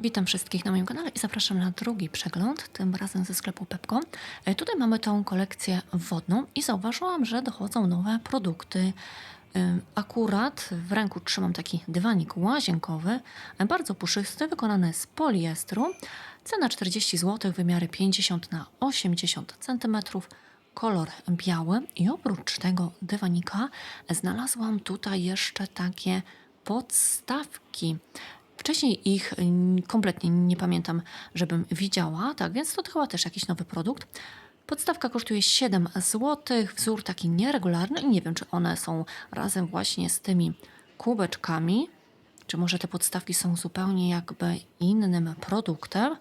Witam wszystkich na moim kanale i zapraszam na drugi przegląd, tym razem ze sklepu Pepko. E, Tutaj mamy tą kolekcję wodną i zauważyłam, że dochodzą nowe produkty. Ym, Akurat w ręku trzymam taki dywanik łazienkowy, e, bardzo puszysty, wykonany z poliestru. Cena 40 zł, wymiary 50 na 80 cm, kolor biały i oprócz tego dywanika znalazłam tutaj jeszcze takie podstawki. Wcześniej ich kompletnie nie pamiętam, żebym widziała, tak więc to chyba też jakiś nowy produkt. Podstawka kosztuje 7 zł, wzór taki nieregularny i nie wiem, czy one są razem właśnie z tymi kubeczkami, czy może te podstawki są zupełnie jakby innym produktem.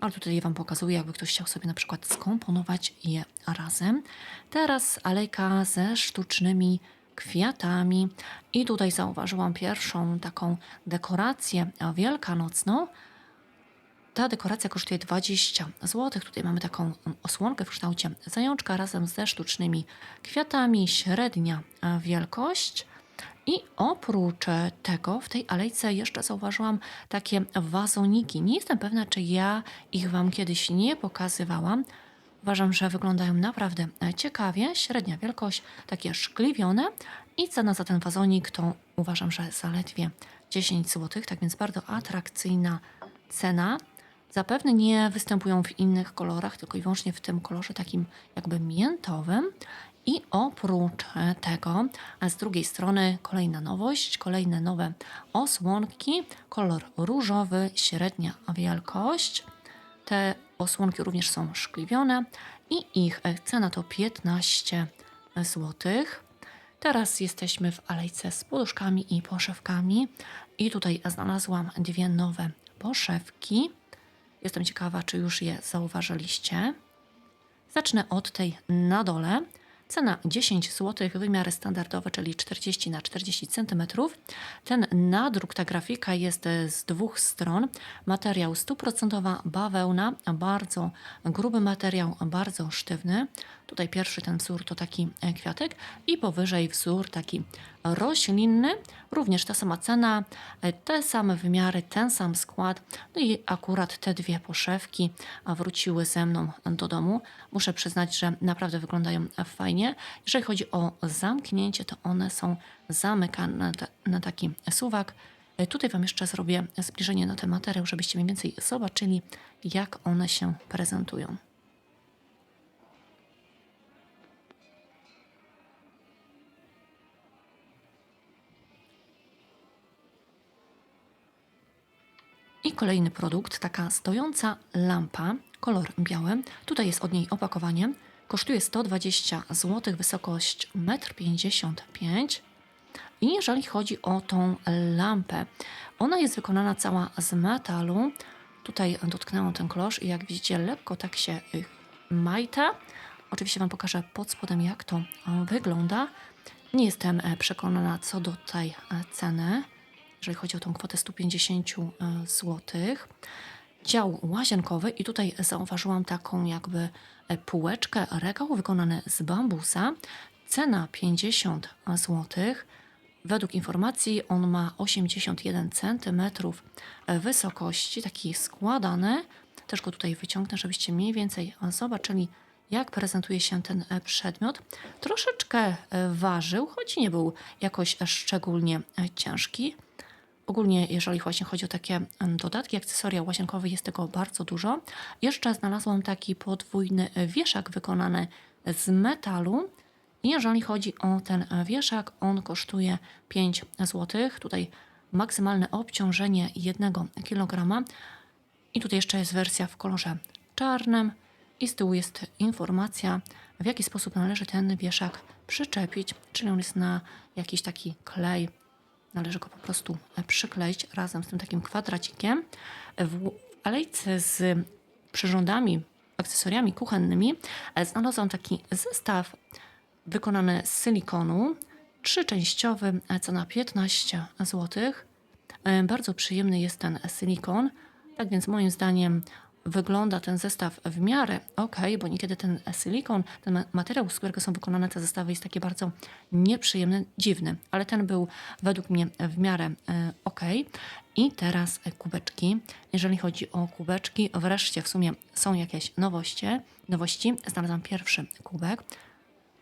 Ale tutaj je Wam pokazuję, jakby ktoś chciał sobie na przykład skomponować je razem. Teraz alejka ze sztucznymi kwiatami. I tutaj zauważyłam pierwszą taką dekorację wielkanocną. Ta dekoracja kosztuje 20 zł. Tutaj mamy taką osłonkę w kształcie zajączka razem ze sztucznymi kwiatami, średnia wielkość. I oprócz tego w tej alejce jeszcze zauważyłam takie wazoniki. Nie jestem pewna, czy ja ich Wam kiedyś nie pokazywałam. Uważam, że wyglądają naprawdę ciekawie. Średnia wielkość, takie szkliwione. I cena za ten wazonik to uważam, że zaledwie 10 zł, tak więc bardzo atrakcyjna cena. Zapewne nie występują w innych kolorach, tylko i wyłącznie w tym kolorze takim jakby miętowym. I oprócz tego, z drugiej strony kolejna nowość, kolejne nowe osłonki, kolor różowy, średnia wielkość. Te osłonki również są szkliwione i ich cena to 15 zł. Teraz jesteśmy w alejce z poduszkami i poszewkami i tutaj znalazłam dwie nowe poszewki. Jestem ciekawa, czy już je zauważyliście. Zacznę od tej na dole. Cena 10 zł, wymiary standardowe, czyli 40 na 40 cm. Ten nadruk, ta grafika jest z dwóch stron. Materiał 100% bawełna, bardzo gruby materiał, bardzo sztywny. Tutaj pierwszy ten wzór to taki e, kwiatek i powyżej wzór taki roślinny. Również ta sama cena, e, te same wymiary, ten sam skład. No i akurat te dwie poszewki wróciły ze mną do domu. Muszę przyznać, że naprawdę wyglądają fajnie. Jeżeli chodzi o zamknięcie, to one są zamykane na taki suwak. E, Tutaj Wam jeszcze zrobię zbliżenie na ten materiał, żebyście mniej więcej zobaczyli, jak one się prezentują. I kolejny produkt, taka stojąca lampa, kolor biały. Tutaj jest od niej opakowanie. Kosztuje 120 zł, wysokość 1,55 m. I jeżeli chodzi o tą lampę, ona jest wykonana cała z metalu. Tutaj dotknęłam ten klosz i jak widzicie, lekko tak się y, majta. Oczywiście Wam pokażę pod spodem, jak to wygląda. Nie jestem e, przekonana co do tej e, ceny jeżeli chodzi o tą kwotę 150 zł. Dział łazienkowy i tutaj zauważyłam taką jakby e, półeczkę, regał wykonany z bambusa. Cena 50 zł. Według informacji on ma 81 cm wysokości, taki składany. Też go tutaj wyciągnę, żebyście mniej więcej zobaczyli, jak prezentuje się ten e, przedmiot. Troszeczkę e, ważył, choć nie był jakoś szczególnie e, ciężki. Ogólnie, jeżeli właśnie chodzi o takie dodatki, akcesoria łazienkowe, jest tego bardzo dużo. Jeszcze znalazłam taki podwójny e, wieszak wykonany z metalu. Jeżeli chodzi o ten e, wieszak, on kosztuje 5 zł. Tutaj maksymalne obciążenie 1 kg. I tutaj jeszcze jest wersja w kolorze czarnym. I z tyłu jest informacja, w jaki sposób należy ten wieszak przyczepić. Czyli on jest na jakiś taki klej Należy go po prostu e, przykleić razem z tym takim kwadracikiem. W alejce z przyrządami, akcesoriami kuchennymi e, znalazłam taki zestaw wykonany z silikonu, trzyczęściowy, e, cena 15 zł. Bardzo przyjemny jest ten silikon, tak więc moim zdaniem wygląda ten zestaw w miarę ok, bo niekiedy ten silikon, ten ma- materiał, z którego są wykonane te zestawy, jest taki bardzo nieprzyjemny, dziwny, ale ten był według mnie w miarę e, ok. I teraz kubeczki. Jeżeli chodzi o kubeczki, wreszcie w sumie są jakieś nowości. nowości. Znalazłam pierwszy kubek.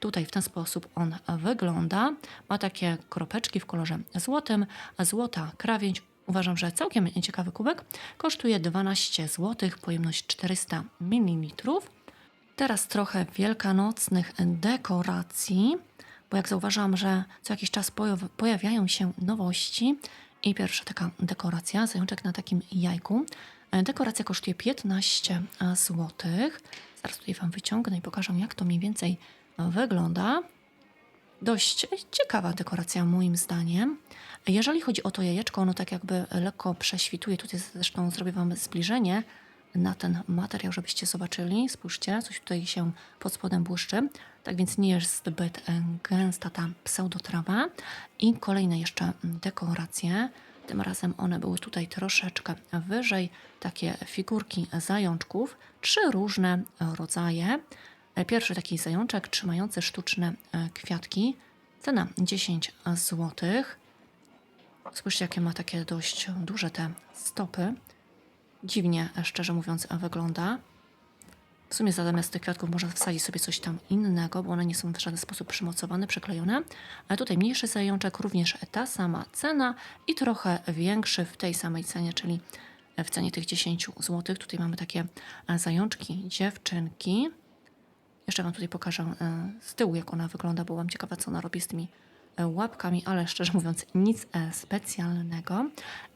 Tutaj w ten sposób on wygląda. Ma takie kropeczki w kolorze złotym, złota krawięć. Uważam, że całkiem ciekawy kubek. Kosztuje 12 zł, pojemność 400 ml. Teraz trochę wielkanocnych dekoracji, bo jak zauważyłam, że co jakiś czas pojaw- pojawiają się nowości. I pierwsza taka dekoracja, zajączek na takim jajku. E, Dekoracja kosztuje 15 zł. Zaraz tutaj Wam wyciągnę i pokażę, jak to mniej więcej wygląda. Dość ciekawa dekoracja moim zdaniem. Jeżeli chodzi o to jajeczko, ono tak jakby lekko prześwituje. Tutaj zresztą zrobię Wam zbliżenie na ten materiał, żebyście zobaczyli. Spójrzcie, coś tutaj się pod spodem błyszczy. Tak więc nie jest zbyt e, gęsta ta pseudotrawa. I kolejne jeszcze mm, dekoracje. Tym razem one były tutaj troszeczkę wyżej. Takie figurki zajączków. Trzy różne rodzaje. E, Pierwszy taki zajączek trzymający sztuczne e, kwiatki. Cena 10 zł. Spójrzcie, jakie ma takie dość duże te stopy. Dziwnie, e, szczerze mówiąc, e, wygląda. W sumie zamiast tych kwiatków można wsadzić sobie coś tam innego, bo one nie są w żaden sposób przymocowane, przyklejone. A tutaj mniejszy zajączek, również ta sama cena i trochę większy w tej samej cenie, czyli w cenie tych 10 zł. Tutaj mamy takie e, zajączki, dziewczynki. Jeszcze Wam tutaj pokażę e, z tyłu, jak ona wygląda, bo byłam ciekawa, co ona robi z tymi e, łapkami, ale szczerze mówiąc, nic e, specjalnego.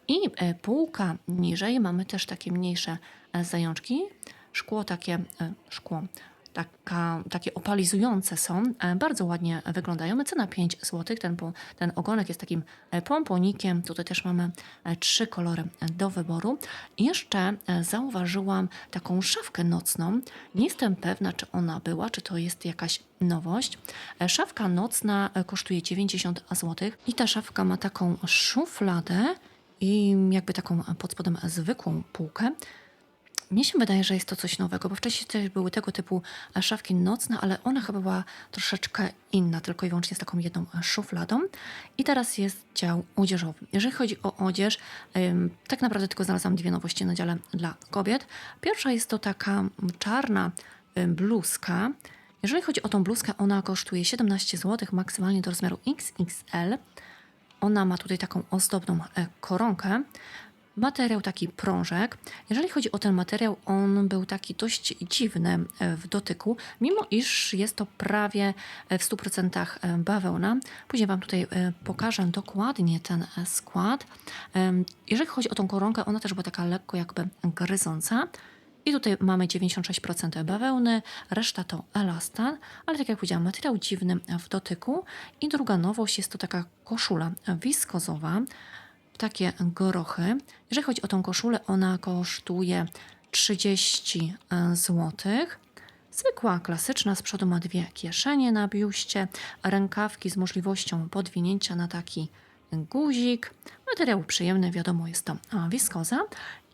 I e, półka niżej mamy też takie mniejsze e, zajączki. Szkło takie, szkło, taka, takie opalizujące są, e, bardzo ładnie wyglądają. Cena 5 zł. Ten, ten ogonek jest takim e, pomponikiem. Tutaj też mamy e, trzy kolory do wyboru. Jeszcze zauważyłam taką szafkę nocną. Nie jestem pewna, czy ona była, czy to jest jakaś nowość. Szafka nocna kosztuje 90 zł i ta szafka ma taką szufladę i jakby taką pod spodem zwykłą półkę. Mnie się wydaje, że jest to coś nowego, bo wcześniej też były tego typu e, szafki nocne, ale ona chyba była troszeczkę inna, tylko i wyłącznie z taką jedną e, szufladą. I teraz jest dział odzieżowy. Jeżeli chodzi o odzież, tak naprawdę tylko znalazłam dwie nowości na dziale dla kobiet. Pierwsza jest to taka czarna bluzka. Jeżeli chodzi o tą bluzkę, ona kosztuje 17 zł, maksymalnie do rozmiaru XXL. Ona ma tutaj taką ozdobną e, koronkę. Materiał taki prążek. Jeżeli chodzi o ten materiał, on był taki dość dziwny e, w dotyku, mimo iż jest to prawie e, w 100% e, bawełna. Później Wam tutaj pokażę dokładnie ten skład. Jeżeli chodzi o tą koronkę, ona też była taka lekko jakby gryząca. I tutaj mamy 96% bawełny, reszta to elastan, ale tak jak powiedziałam, materiał dziwny w dotyku. I druga nowość jest to taka koszula wiskozowa, takie gorochy. Jeżeli chodzi o tą koszulę, ona kosztuje 30 zł. Zwykła, klasyczna, z przodu ma dwie kieszenie na biuście, rękawki z możliwością podwinięcia na taki guzik. Materiał przyjemny, wiadomo, jest to wiskoza.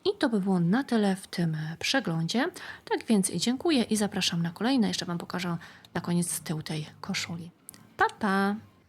I to by było na tyle w tym e, przeglądzie. Tak więc dziękuję i zapraszam na kolejne. Jeszcze Wam pokażę na koniec tył tej koszuli. Pa, pa!